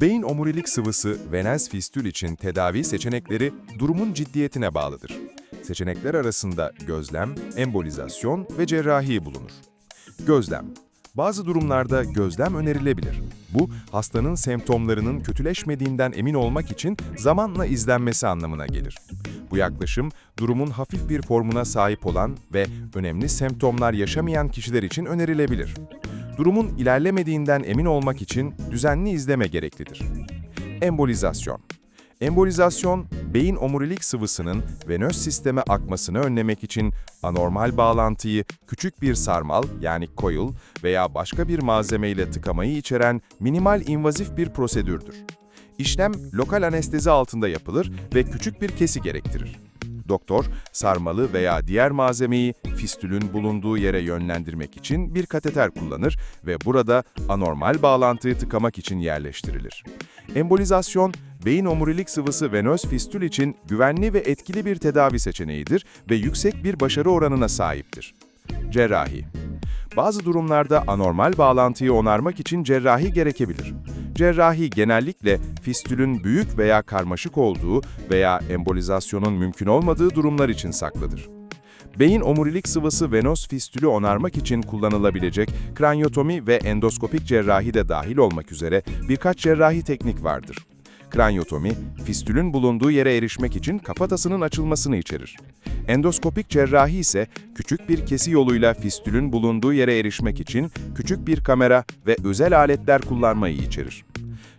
Beyin omurilik sıvısı venöz fistül için tedavi seçenekleri durumun ciddiyetine bağlıdır. Seçenekler arasında gözlem, embolizasyon ve cerrahi bulunur. Gözlem bazı durumlarda gözlem önerilebilir. Bu, hastanın semptomlarının kötüleşmediğinden emin olmak için zamanla izlenmesi anlamına gelir. Bu yaklaşım, durumun hafif bir formuna sahip olan ve önemli semptomlar yaşamayan kişiler için önerilebilir. Durumun ilerlemediğinden emin olmak için düzenli izleme gereklidir. Embolizasyon Embolizasyon, beyin omurilik sıvısının venöz sisteme akmasını önlemek için anormal bağlantıyı küçük bir sarmal yani coil veya başka bir malzemeyle tıkamayı içeren minimal invazif bir prosedürdür. İşlem lokal anestezi altında yapılır ve küçük bir kesi gerektirir. Doktor, sarmalı veya diğer malzemeyi fistülün bulunduğu yere yönlendirmek için bir kateter kullanır ve burada anormal bağlantıyı tıkamak için yerleştirilir. Embolizasyon, beyin omurilik sıvısı venöz fistül için güvenli ve etkili bir tedavi seçeneğidir ve yüksek bir başarı oranına sahiptir. Cerrahi Bazı durumlarda anormal bağlantıyı onarmak için cerrahi gerekebilir. Cerrahi genellikle fistülün büyük veya karmaşık olduğu veya embolizasyonun mümkün olmadığı durumlar için saklıdır. Beyin omurilik sıvısı venöz fistülü onarmak için kullanılabilecek kraniotomi ve endoskopik cerrahi de dahil olmak üzere birkaç cerrahi teknik vardır. Kraniotomi, fistülün bulunduğu yere erişmek için kafatasının açılmasını içerir. Endoskopik cerrahi ise küçük bir kesi yoluyla fistülün bulunduğu yere erişmek için küçük bir kamera ve özel aletler kullanmayı içerir.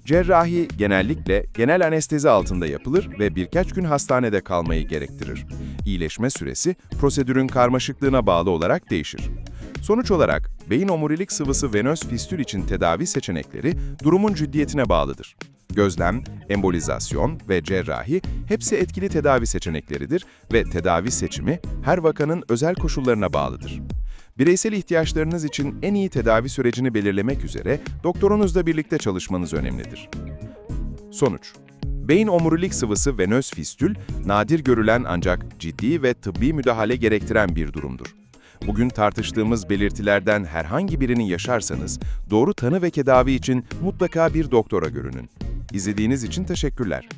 Cerrahi genellikle genel anestezi altında yapılır ve birkaç gün hastanede kalmayı gerektirir. İyileşme süresi prosedürün karmaşıklığına bağlı olarak değişir. Sonuç olarak beyin omurilik sıvısı venöz fistül için tedavi seçenekleri durumun ciddiyetine bağlıdır. Gözlem, embolizasyon ve cerrahi hepsi etkili tedavi seçenekleridir ve tedavi seçimi her vakanın özel koşullarına bağlıdır. Bireysel ihtiyaçlarınız için en iyi tedavi sürecini belirlemek üzere doktorunuzla birlikte çalışmanız önemlidir. Sonuç Beyin omurilik sıvısı venöz fistül, nadir görülen ancak ciddi ve tıbbi müdahale gerektiren bir durumdur. Bugün tartıştığımız belirtilerden herhangi birini yaşarsanız, doğru tanı ve tedavi için mutlaka bir doktora görünün. İzlediğiniz için teşekkürler.